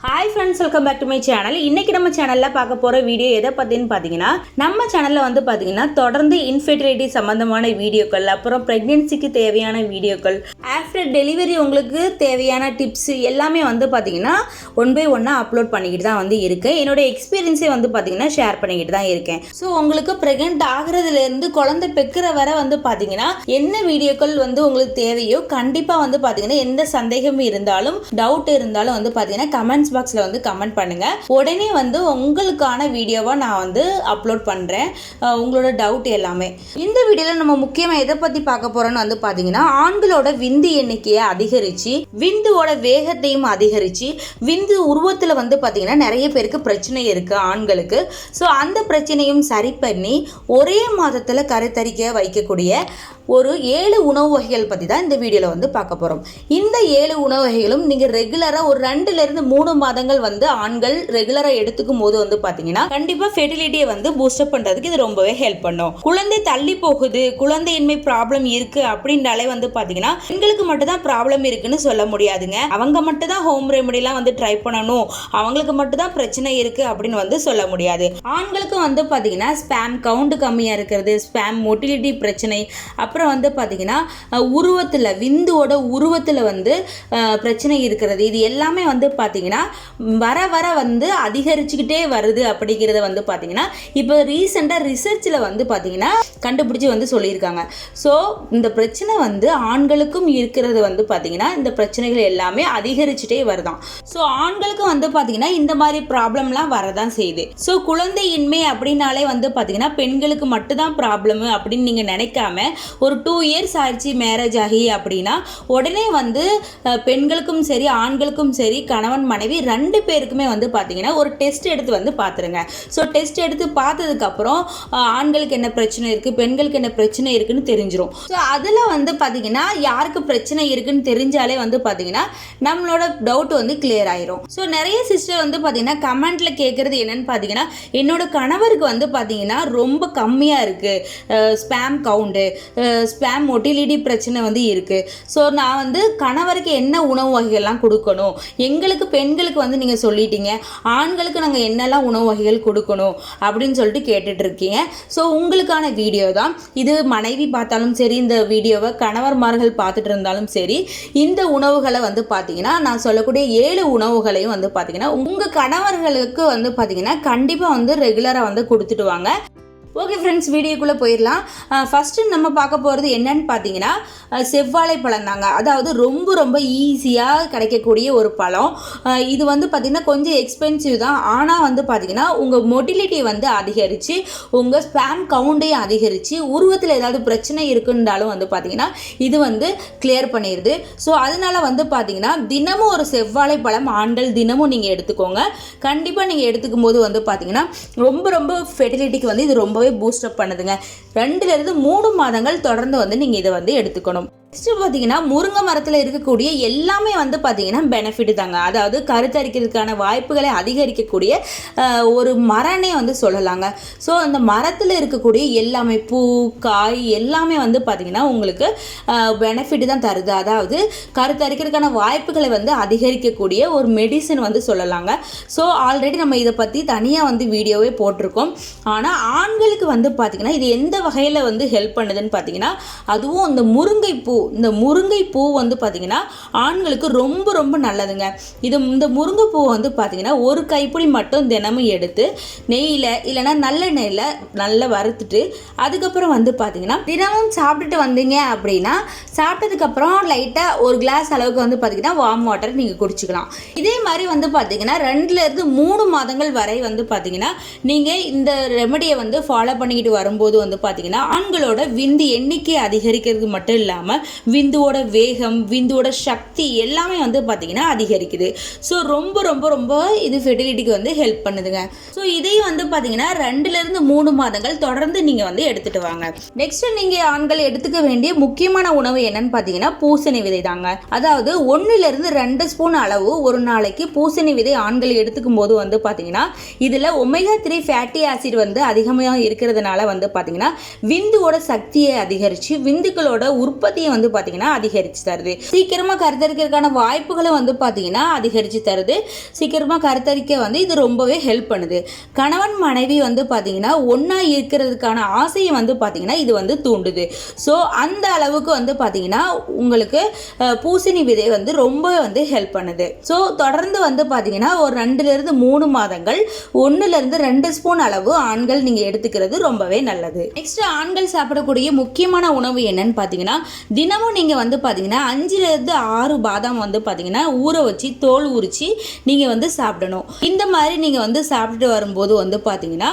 Hi friends welcome back to my channel இன்னைக்கு நம்ம சேனலில் பார்க்க போகிற வீடியோ எதை பற்றின்னு பார்த்தீங்கன்னா நம்ம சேனலில் வந்து பார்த்தீங்கன்னா தொடர்ந்து இன்ஃபெர்டிலிட்டி சம்மந்தமான வீடியோக்கள் அப்புறம் ப்ரெக்னென்சிக்கு தேவையான வீடியோக்கள் ஆஃப்டர் டெலிவரி உங்களுக்கு தேவையான டிப்ஸ் எல்லாமே வந்து பார்த்தீங்கன்னா ஒன் பை ஒன்னாக அப்லோட் பண்ணிக்கிட்டு தான் வந்து இருக்கேன். என்னோட எக்ஸ்பீரியன்ஸே வந்து பார்த்தீங்கன்னா ஷேர் பண்ணிக்கிட்டு தான் இருக்கேன். ஸோ உங்களுக்கு ப்ரெக்னென்ட் ஆகிறதுலேருந்து குழந்தை பெக்கிற வரை வந்து பார்த்தீங்கன்னா என்ன வீடியோக்கள் வந்து உங்களுக்கு தேவையோ கண்டிப்பாக வந்து பார்த்தீங்கன்னா எந்த சந்தேகமும் இருந்தாலும் டவுட் இருந்தாலும் வந்து பார்த்தீங்கன்னா கமெண்ட்ஸ் பாக்ஸில் வந்து கமெண்ட் பண்ணுங்க. உடனே வந்து உங்களுக்கான வீடியோவாக நான் வந்து அப்லோட் பண்ணுறேன் உங்களோட டவுட் எல்லாமே. இந்த வீடியோவில் நம்ம முக்கியமாக எதை பற்றி பார்க்க போகிறோம்னு வந்து பார்த்தீங்கன்னா ஆண்களோட விந்து எண்ணிக்கையை அதிகரித்து விந்துவோட வேகத்தையும் அதிகரித்து விந்து உருவத்தில் வந்து பார்த்தீங்கன்னா நிறைய பேருக்கு பிரச்சனை இருக்குது ஆண்களுக்கு. ஸோ அந்த பிரச்சனையும் சரி பண்ணி ஒரே மாதத்தில் கருத்தரிக்க வைக்கக்கூடிய ஒரு ஏழு உணவு வகைகள் பற்றி தான் இந்த வீடியோவில் வந்து பார்க்க போகிறோம் இந்த ஏழு உணவு வகைகளும் நீங்கள் ரெகுலராக ஒரு ரெண்டுலேருந்து மூணு மாதங்கள் வந்து ஆண்கள் ரெகுலராக எடுத்துக்கும் போது வந்து பார்த்தீங்கன்னா கண்டிப்பாக ஃபெர்டிலிட்டியை வந்து பூஸ்டப் பண்ணுறதுக்கு இது ரொம்பவே ஹெல்ப் பண்ணும். குழந்தை தள்ளி போகுது குழந்தையின்மை ப்ராப்ளம் இருக்குது அப்படின்றாலே வந்து பார்த்தீங்கன்னா பெண்களுக்கு மட்டும் தான் ப்ராப்ளம் இருக்குன்னு சொல்ல முடியாதுங்க. அவங்க மட்டும் தான் ஹோம் ரெமெடிலாம் வந்து ட்ரை பண்ணணும். அவங்களுக்கு மட்டும் தான் பிரச்சனை இருக்குது அப்படின்னு வந்து சொல்ல முடியாது. ஆண்களுக்கும் வந்து பார்த்தீங்கன்னா ஸ்பேம் கவுண்ட் கம்மியாக இருக்கிறது ஸ்பேம் மொட்டிலிட்டி பிரச்சனை. அப்புறம் வந்து பார்த்தீங்கன்னா உருவத்தில் விந்துவோட உருவத்தில் வந்து பிரச்சனை இருக்கிறது. இது எல்லாமே வந்து பார்த்தீங்கன்னா வர வர வந்து அதிகரிச்சுக்கிட்டே வருது அப்படிங்கிறத வந்து பார்த்தீங்கன்னா இப்போ ரீசெண்டாக ரிசர்ச்சில் வந்து பார்த்தீங்கன்னா கண்டுபிடிச்சி வந்து சொல்லியிருக்காங்க. ஸோ இந்த பிரச்சனை வந்து ஆண்களுக்கும் இருக்கிறது வந்து பார்த்தீங்கன்னா இந்த பிரச்சனைகள் எல்லாமே அதிகரிச்சுட்டே வருதாம் ஸோ ஆண்களுக்கும் வந்து பார்த்தீங்கன்னா இந்த மாதிரி ப்ராப்ளம்லாம் வரதான் செய்யுது. ஸோ குழந்தையின்மை அப்படின்னாலே வந்து பார்த்தீங்கன்னா பெண்களுக்கு மட்டும்தான் ப்ராப்ளம் அப்படின்னு நீங்கள் நினைக்காம ஒரு டூ இயர்ஸ் ஆயிடுச்சு மேரேஜ் ஆகி அப்படின்னா உடனே வந்து பெண்களுக்கும் சரி ஆண்களுக்கும் சரி கணவன் மனைவி ரெண்டு பேருக்குமே வந்து பார்த்தீங்கன்னா ஒரு டெஸ்ட் எடுத்து வந்து பார்த்துருங்க ஸோ டெஸ்ட் எடுத்து பார்த்ததுக்கப்புறம் ஆண்களுக்கு என்ன பிரச்சனை இருக்குது பெண்களுக்கு என்ன பிரச்சனை இருக்குன்னு தெரிஞ்சிடும் ஸோ அதில் வந்து பார்த்தீங்கன்னா யாருக்கு பிரச்சனை இருக்குன்னு தெரிஞ்சாலே வந்து பார்த்தீங்கன்னா நம்மளோட டவுட் வந்து கிளியர் ஆயிரும். ஸோ நிறைய சிஸ்டர் வந்து பார்த்தீங்கன்னா கமெண்ட்ல கேட்குறது என்னன்னு பார்த்தீங்கன்னா என்னோட கணவருக்கு வந்து பார்த்தீங்கன்னா ரொம்ப கம்மியாக இருக்குது ஸ்பேம் கவுண்டு ஸ்பேம் மொட்டிலிட்டி பிரச்சனை வந்து இருக்குது ஸோ நான் வந்து கணவருக்கு என்ன உணவு வகைகள்லாம் கொடுக்கணும் எங்களுக்கு பெண்களுக்கு வந்து நீங்கள் சொல்லிட்டீங்க. ஆண்களுக்கு நாங்கள் என்னெல்லாம் உணவு வகைகள் கொடுக்கணும் அப்படின்னு சொல்லிட்டு கேட்டுட்ருக்கீங்க. ஸோ உங்களுக்கான வீடியோ தான். இது மனைவி பார்த்தாலும் சரி இந்த வீடியோவை கணவர்மார்கள் பார்த்துட்டு இருந்தாலும் சரி இந்த உணவுகளை வந்து பார்த்தீங்கன்னா நான் சொல்லக்கூடிய ஏழு உணவுகளையும் வந்து பார்த்தீங்கன்னா உங்கள் கணவர்களுக்கு வந்து பார்த்தீங்கன்னா கண்டிப்பாக வந்து ரெகுலராக வந்து கொடுத்துட்டு வாங்க. ஓகே ஃப்ரெண்ட்ஸ் வீடியோக்குள்ளே போயிடலாம் ஃபஸ்ட்டு நம்ம பார்க்க போகிறது என்னன்னு பார்த்தீங்கன்னா செவ்வாழை பழம் தாங்க. அதாவது ரொம்ப ரொம்ப ஈஸியாக கிடைக்கக்கூடிய ஒரு பழம். இது வந்து பார்த்திங்கன்னா கொஞ்சம் எக்ஸ்பென்சிவ் தான். ஆனால் வந்து பார்த்திங்கன்னா உங்கள் மொட்டிலிட்டி வந்து அதிகரித்து உங்கள் ஸ்பேம் கவுண்டையும் அதிகரித்து உருவத்தில் ஏதாவது பிரச்சனை இருக்குன்றாலும் வந்து பார்த்திங்கன்னா இது வந்து கிளியர் பண்ணிடுது ஸோ அதனால வந்து பார்த்திங்கன்னா தினமும் ஒரு செவ்வாழை பழம் ஆண்டல் தினமும் நீங்கள் எடுத்துக்கோங்க. கண்டிப்பாக நீங்கள் எடுத்துக்கும் போது வந்து பார்த்திங்கன்னா ரொம்ப ரொம்ப ஃபெர்டிலிட்டிக்கு வந்து இது ரொம்ப ரொம்பவே பூஸ்டப் பண்ணுதுங்க. ரெண்டுலேருந்து மூணு மாதங்கள் தொடர்ந்து வந்து நீங்கள் இதை வந்து எடுத்துக்கணும். நெக்ஸ்ட் பார்த்தீங்கன்னா முருங்கை மரத்தில் இருக்கக்கூடிய எல்லாமே வந்து பார்த்தீங்கன்னா பெனிஃபிட் தாங்க. அதாவது கருத்தரிக்கிறதுக்கான வாய்ப்புகளை அதிகரிக்கக்கூடிய ஒரு மரனே வந்து சொல்லலாங்க. ஸோ அந்த மரத்தில் இருக்கக்கூடிய எல்லாமே பூ காய் எல்லாமே வந்து பார்த்திங்கன்னா உங்களுக்கு பெனிஃபிட் தான் தருது. அதாவது கருத்தரிக்கிறதுக்கான வாய்ப்புகளை வந்து அதிகரிக்கக்கூடிய ஒரு மெடிசன் வந்து சொல்லலாங்க. ஸோ ஆல்ரெடி நம்ம இதை பற்றி தனியாக வந்து வீடியோவே போட்டிருக்கோம். ஆனால் ஆண்களுக்கு வந்து பார்த்திங்கன்னா இது எந்த வகையில் வந்து ஹெல்ப் பண்ணுதுன்னு பார்த்தீங்கன்னா அதுவும் அந்த முருங்கை பூ இந்த முருங்கை பூ வந்து பார்த்திங்கன்னா ஆண்களுக்கு ரொம்ப ரொம்ப நல்லதுங்க. இது இந்த முருங்கை பூ வந்து பார்த்திங்கன்னா ஒரு கைப்பிடி மட்டும் தினமும் எடுத்து நெய்யில் இல்லைன்னா நல்ல நெய்யில் நல்லா வறுத்துட்டு அதுக்கப்புறம் வந்து பார்த்திங்கன்னா தினமும் சாப்பிட்டுட்டு வந்தீங்க அப்படின்னா சாப்பிட்டதுக்கப்புறம் லைட்டாக ஒரு கிளாஸ் அளவுக்கு வந்து பார்த்திங்கன்னா வார்ம் வாட்டர் நீங்கள் குடிச்சிக்கலாம். இதே மாதிரி வந்து பார்த்திங்கன்னா ரெண்டுலேருந்து மூணு மாதங்கள் வரை வந்து பார்த்திங்கன்னா நீங்கள் இந்த ரெமடியை வந்து ஃபாலோ பண்ணிக்கிட்டு வரும்போது வந்து பார்த்திங்கன்னா ஆண்களோட விந்து எண்ணிக்கை அதிகரிக்கிறது மட்டும் இல்லாமல் விந்துவோட வேகம் விந்துவோட சக்தி எல்லாமே வந்து பார்த்திங்கன்னா அதிகரிக்குது. ஸோ ரொம்ப ரொம்ப ரொம்ப இது ஃபெர்டிலிட்டிக்கு வந்து ஹெல்ப் பண்ணுதுங்க. ஸோ இதையும் வந்து பார்த்தீங்கன்னா ரெண்டுலேருந்து மூணு மாதங்கள் தொடர்ந்து நீங்கள் வந்து எடுத்துகிட்டு வாங்க. நெக்ஸ்ட் நீங்கள் ஆண்கள் எடுத்துக்க வேண்டிய முக்கியமான உணவு என்னன்னு பார்த்தீங்கன்னா பூசணி விதை தாங்க. அதாவது ஒன்றுலேருந்து ரெண்டு ஸ்பூன் அளவு ஒரு நாளைக்கு பூசணி விதை ஆண்கள் எடுத்துக்கும் போது வந்து பார்த்தீங்கன்னா இதில் ஒமேகா த்ரீ ஃபேட்டி ஆசிட் வந்து அதிகமாக இருக்கிறதுனால வந்து பார்த்தீங்கன்னா விந்துவோட சக்தியை அதிகரித்து விந்துக்களோட உற்பத்தியை வந்து வந்து பார்த்தீங்கன்னா அதிகரித்து தருது. சீக்கிரமாக கருத்தரிக்கிறதுக்கான வாய்ப்புகளை வந்து பார்த்தீங்கன்னா அதிகரித்து தருது. சீக்கிரமாக கருத்தரிக்க வந்து இது ரொம்பவே ஹெல்ப் பண்ணுது. கணவன் மனைவி வந்து பார்த்தீங்கன்னா ஒன்றா இருக்கிறதுக்கான ஆசையை வந்து பார்த்தீங்கன்னா இது வந்து தூண்டுது. ஸோ அந்த அளவுக்கு வந்து பார்த்தீங்கன்னா உங்களுக்கு பூசணி விதை வந்து ரொம்ப வந்து ஹெல்ப் பண்ணுது. ஸோ தொடர்ந்து வந்து பார்த்தீங்கன்னா ஒரு ரெண்டுலேருந்து மூணு மாதங்கள் ஒன்றுலேருந்து ரெண்டு ஸ்பூன் அளவு ஆண்கள் நீங்கள் எடுத்துக்கிறது ரொம்பவே நல்லது. நெக்ஸ்ட் ஆண்கள் சாப்பிடக்கூடிய முக்கியமான உணவு என்னன்னு பார்த்தீங்கன்னா தினமும் நீங்கள் வந்து பார்த்தீங்கன்னா அஞ்சுலேருந்து ஆறு பாதாம் வந்து பார்த்தீங்கன்னா ஊற வச்சு தோல் உரித்து நீங்கள் வந்து சாப்பிடணும். இந்த மாதிரி நீங்கள் வந்து சாப்பிட்டுட்டு வரும்போது வந்து பார்த்தீங்கன்னா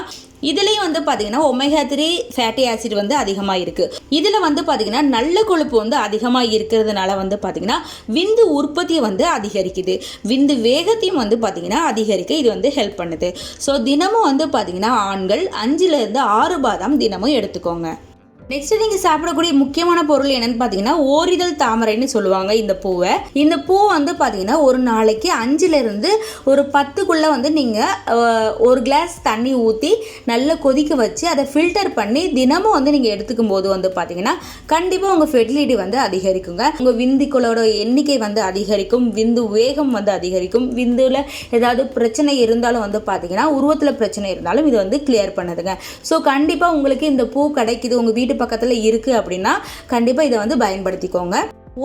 இதுலேயும் வந்து பார்த்தீங்கன்னா ஒமேகா த்ரீ ஃபேட்டி ஆசிட் வந்து அதிகமாக இருக்குது இதில் வந்து பார்த்தீங்கன்னா நல்ல கொழுப்பு வந்து அதிகமாக இருக்கிறதுனால வந்து பார்த்தீங்கன்னா விந்து உற்பத்தியை வந்து அதிகரிக்குது. விந்து வேகத்தையும் வந்து பார்த்தீங்கன்னா அதிகரிக்க இது வந்து ஹெல்ப் பண்ணுது. ஸோ தினமும் வந்து பார்த்தீங்கன்னா ஆண்கள் அஞ்சுலேருந்து ஆறு பாதாம் தினமும் எடுத்துக்கோங்க. நெக்ஸ்ட் நீங்கள் சாப்பிடக்கூடிய முக்கியமான பொருள் என்னன்னு பார்த்தீங்கன்னா ஓரிதழ் தாமரைன்னு சொல்லுவாங்க இந்த பூவை. இந்த பூ வந்து பார்த்தீங்கன்னா ஒரு நாளைக்கு அஞ்சுலேருந்து ஒரு பத்துக்குள்ளே வந்து நீங்கள் ஒரு கிளாஸ் தண்ணி ஊற்றி நல்லா கொதிக்க வச்சு அதை ஃபில்டர் பண்ணி தினமும் வந்து நீங்கள் எடுத்துக்கும் போது வந்து பார்த்தீங்கன்னா கண்டிப்பாக உங்கள் ஃபெர்டிலிட்டி வந்து அதிகரிக்குங்க. உங்கள் விந்துக்களோட எண்ணிக்கை வந்து அதிகரிக்கும் விந்து வேகம் வந்து அதிகரிக்கும். விந்துல ஏதாவது பிரச்சனை இருந்தாலும் வந்து பார்த்தீங்கன்னா உருவத்தில் பிரச்சனை இருந்தாலும் இது வந்து கிளியர் பண்ணுதுங்க. ஸோ கண்டிப்பாக உங்களுக்கு இந்த பூ கிடைக்குது உங்கள் வீட்டு பக்கத்தில் இருக்குது அப்படின்னா கண்டிப்பாக இதை வந்து பயன்படுத்திக்கோங்க.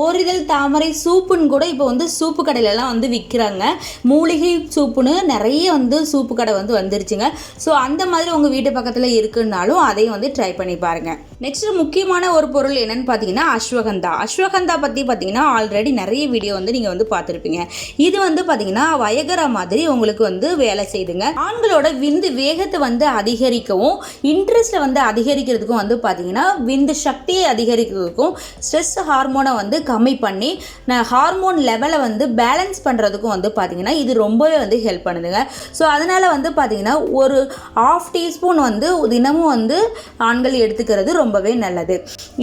ஓரிதழ் தாமரை சூப்புன்னு கூட இப்போ வந்து சூப்பு கடையிலலாம் வந்து விற்கிறாங்க மூலிகை சூப்புன்னு நிறைய வந்து சூப்பு கடை வந்து வந்துருச்சுங்க. ஸோ அந்த மாதிரி உங்கள் வீட்டு பக்கத்தில் இருக்குன்னாலும் அதையும் வந்து ட்ரை பண்ணி பாருங்கள் நெக்ஸ்ட் முக்கியமான ஒரு பொருள் என்னன்னு பார்த்தீங்கன்னா அஸ்வகந்தா. அஸ்வகந்தா பற்றி பார்த்தீங்கன்னா ஆல்ரெடி நிறைய வீடியோ வந்து நீங்கள் வந்து பார்த்துருப்பீங்க இது வந்து பார்த்தீங்கன்னா வயகரா மாதிரி உங்களுக்கு வந்து வேலை செய்யுதுங்க ஆண்களோட விந்து வேகத்தை வந்து அதிகரிக்கவும் இன்ட்ரெஸ்ட்டை வந்து அதிகரிக்கிறதுக்கும் வந்து பார்த்தீங்கன்னா விந்து சக்தியை அதிகரிக்கிறதுக்கும் ஸ்ட்ரெஸ் ஹார்மோனை வந்து கம்மி பண்ணி நான் ஹார்மோன் லெவலை வந்து பேலன்ஸ் பண்ணுறதுக்கும் வந்து பார்த்தீங்கன்னா இது ரொம்பவே வந்து ஹெல்ப் பண்ணுதுங்க. ஸோ அதனால் வந்து பார்த்தீங்கன்னா ஒரு ஆஃப் டீஸ்பூன் வந்து தினமும் வந்து ஆண்கள் எடுத்துக்கிறது ரொம்ப ரொம்பவே நல்லது.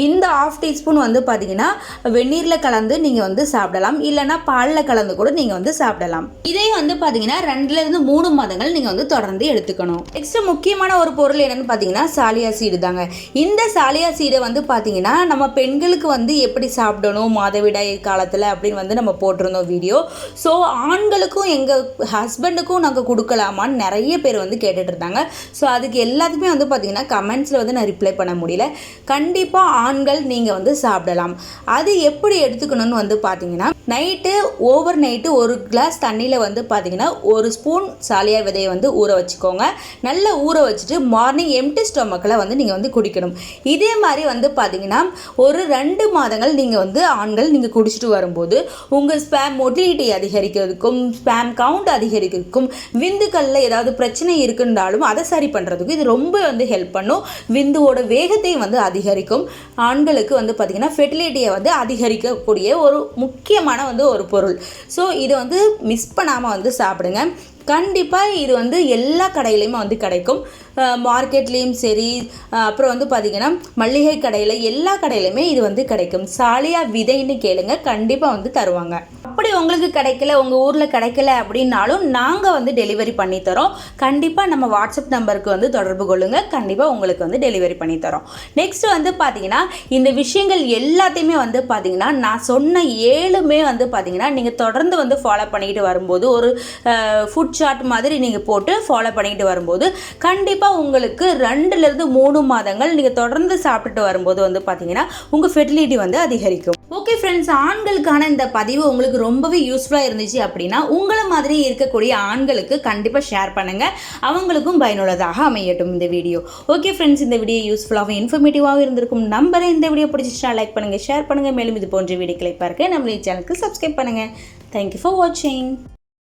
இந்த ஆஃப் டீஸ்பூன் வந்து பார்த்தீங்கன்னா வெந்நீரில் கலந்து நீங்கள் வந்து சாப்பிடலாம். இல்லைன்னா பாலில் கலந்து கூட நீங்கள் வந்து சாப்பிடலாம். இதே வந்து பார்த்தீங்கன்னா ரெண்டுலேருந்து மூணு மாதங்கள் நீங்கள் வந்து தொடர்ந்து எடுத்துக்கணும். நெக்ஸ்ட் முக்கியமான ஒரு பொருள் என்னன்னு பார்த்தீங்கன்னா சாலியா சீடு தாங்க. இந்த சாலியா சீடை வந்து பார்த்தீங்கன்னா நம்ம பெண்களுக்கு வந்து எப்படி சாப்பிடணும் மாதவிடாய் காலத்தில் அப்படின்னு வந்து நம்ம போட்டிருந்தோம் வீடியோ ஸோ ஆண்களுக்கும் எங்கள் ஹஸ்பண்டுக்கும் நாங்கள் கொடுக்கலாமான்னு நிறைய பேர் வந்து கேட்டுட்டு இருந்தாங்க. ஸோ அதுக்கு எல்லாத்துக்குமே வந்து பார்த்தீங்கன்னா கமெண்ட்ஸில் வந்து நான் ரிப்ளை பண்ண முடியல. கண்டிப்பாக ஆண்கள் நீங்கள் வந்து சாப்பிடலாம். அது எப்படி எடுத்துக்கணும்னு வந்து பார்த்தீங்கன்னா நைட்டு ஓவர் நைட்டு ஒரு கிளாஸ் தண்ணியில் வந்து பார்த்தீங்கன்னா ஒரு ஸ்பூன் சாலியா விதையை வந்து ஊற வச்சுக்கோங்க. நல்லா ஊற வச்சுட்டு மார்னிங் எம்டி ஸ்டொமக்கில் வந்து நீங்கள் வந்து குடிக்கணும். இதே மாதிரி வந்து பார்த்தீங்கன்னா ஒரு ரெண்டு மாதங்கள் நீங்கள் வந்து ஆண்கள் நீங்கள் குடிச்சிட்டு வரும்போது உங்கள் ஸ்பேம் மொட்டிலிட்டி அதிகரிக்கிறதுக்கும் ஸ்பேம் கவுண்ட் அதிகரிக்கிறதுக்கும் விந்துக்களில் ஏதாவது பிரச்சனை இருக்குன்றாலும் அதை சரி பண்ணுறதுக்கும் இது ரொம்ப வந்து ஹெல்ப் பண்ணும். விந்துவோட வேகத்தையும் வந்து அதிகரிக்கும். ஆண்களுக்கு வந்து பார்த்திங்கன்னா ஃபெர்டிலிட்டியை வந்து அதிகரிக்கக்கூடிய ஒரு முக்கியமான வந்து ஒரு பொருள். ஸோ இதை வந்து மிஸ் பண்ணாமல் வந்து சாப்பிடுங்க. கண்டிப்பாக இது வந்து எல்லா கடையிலையுமே வந்து கிடைக்கும். மார்க்கெட்லேயும் சரி அப்புறம் வந்து பார்த்திங்கன்னா மளிகை கடையில் எல்லா கடையிலையுமே இது வந்து கிடைக்கும். சாலியாக விதைன்னு கேளுங்க கண்டிப்பாக வந்து தருவாங்க. அப்படி உங்களுக்கு கிடைக்கல உங்கள் ஊரில் கிடைக்கல அப்படின்னாலும் நாங்கள் வந்து டெலிவரி பண்ணி தரோம். கண்டிப்பாக நம்ம வாட்ஸ்அப் நம்பருக்கு வந்து தொடர்பு கொள்ளுங்கள் கண்டிப்பாக உங்களுக்கு வந்து டெலிவரி பண்ணித்தரோம் நெக்ஸ்ட் வந்து பார்த்தீங்கன்னா இந்த விஷயங்கள் எல்லாத்தையுமே வந்து பார்த்தீங்கன்னா நான் சொன்ன ஏழுமே வந்து பார்த்தீங்கன்னா நீங்கள் தொடர்ந்து வந்து ஃபாலோ பண்ணிக்கிட்டு வரும்போது ஒரு ஃபுட் சார்ட் மாதிரி நீங்கள் போட்டு ஃபாலோ பண்ணிக்கிட்டு வரும்போது கண்டிப்பாக உங்களுக்கு ரெண்டுலேருந்து மூணு மாதங்கள் நீங்கள் தொடர்ந்து சாப்பிட்டுட்டு வரும்போது வந்து பார்த்தீங்கன்னா உங்கள் ஃபெர்டிலிட்டி வந்து அதிகரிக்கும். ஓகே ஃப்ரெண்ட்ஸ் ஆண்களுக்கான இந்த பதிவு உங்களுக்கு ரொம்ப ரொம்பவே யூஸ்ஃபுல்லாக இருந்துச்சு அப்படின்னா உங்களை மாதிரி இருக்கக்கூடிய ஆண்களுக்கு கண்டிப்பாக ஷேர் பண்ணுங்கள் அவங்களுக்கும் பயனுள்ளதாக அமையட்டும் இந்த வீடியோ ஓகே ஃப்ரெண்ட்ஸ் இந்த வீடியோ யூஸ்ஃபுல்லாகவும் இன்ஃபர்மேட்டிவாகவும் இருந்திருக்கும். நம்பரை இந்த வீடியோ பிடிச்சிச்சுன்னா லைக் பண்ணுங்கள் ஷேர் பண்ணுங்கள் மேலும் இது போன்ற வீடியோக்களை பார்க்க நம்மளுடைய சேனலுக்கு சப்ஸ்கிரைப் பண்ணுங்கள் தேங்க்யூ ஃபார் வாட்சிங்